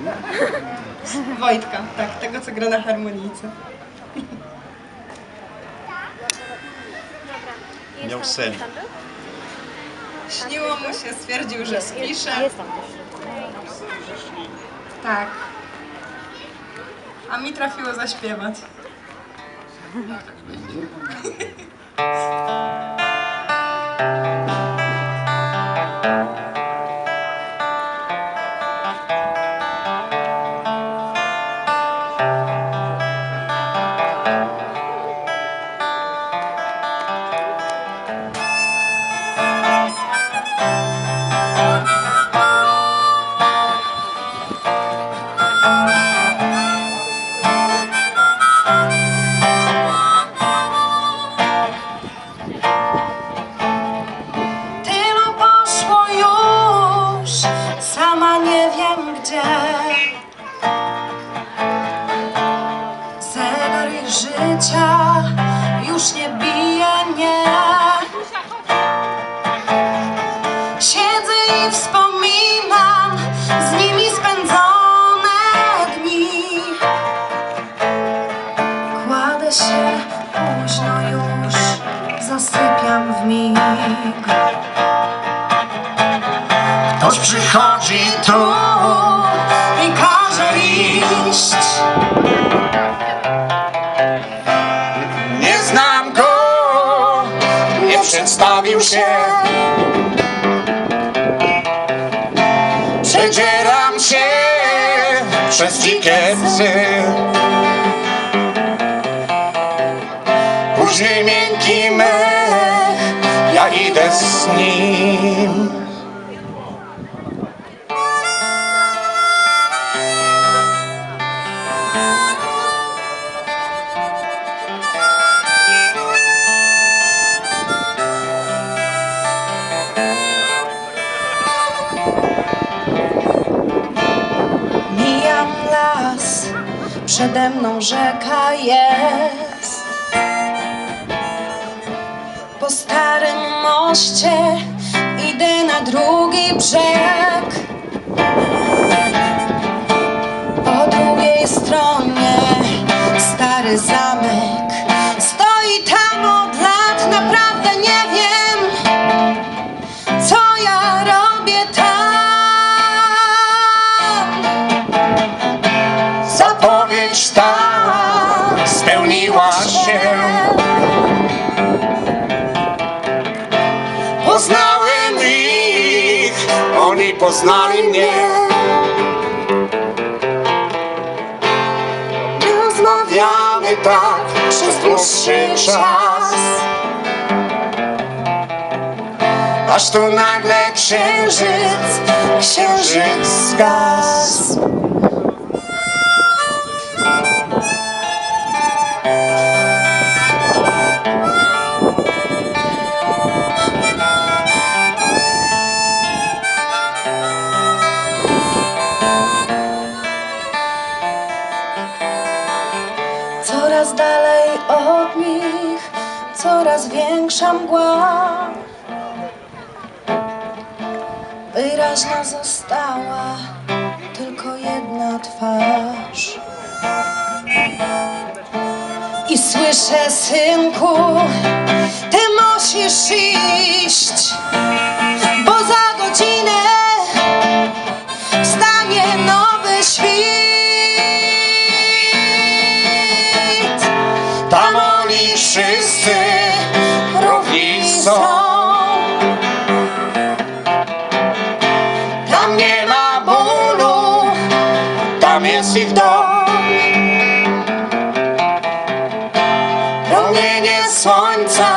Wojtka, tak, tego co gra na harmonijce. Miał sen. Śniło mu się, stwierdził, że spisze. Tak. A mi trafiło zaśpiewać. Tylu Ktoś przychodzi tu, i każe iść. nie znam go, nie przedstawił się. Przedzieram się przez dzikie psy. Później miękki mech, ja idę z nim. Mijam las, przede mną rzeka jest. Po starym moście idę na drugi brzeg. Poznali mnie. Rozmawiamy tak przez dłuższy czas. Aż tu nagle księżyc, księżyc zgasł. Coraz większa mgła. Wyraźna została tylko jedna twarz. I słyszę, synku, ty musisz iść, ich dom. Promienie słońca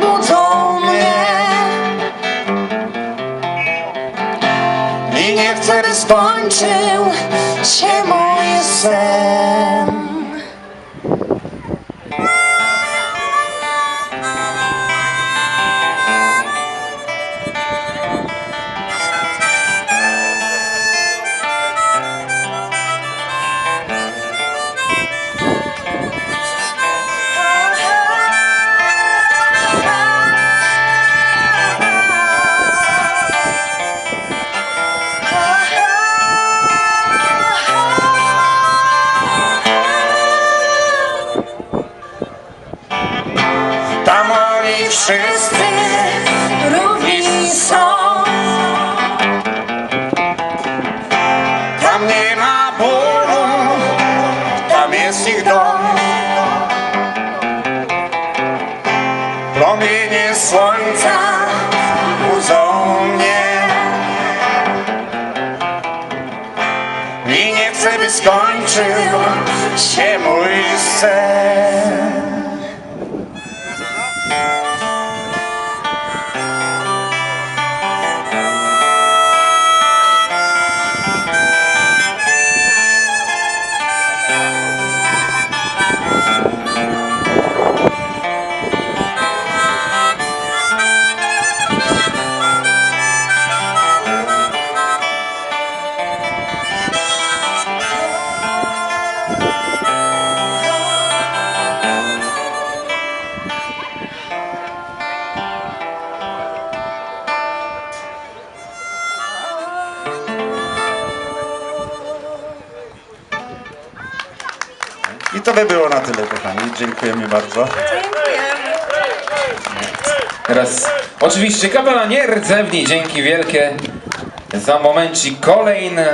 budzą mnie. I nie chcę, by skończył się mój sen. wszyscy równi są. Tam nie ma bólu, tam jest ich dom. Promienie słońca budzą mnie. I nie chcę, by skończył się mój sen. I to by było na tyle, kochani. Dziękujemy bardzo. Teraz oczywiście kapela nie rdzewni, dzięki wielkie za momencik kolejny.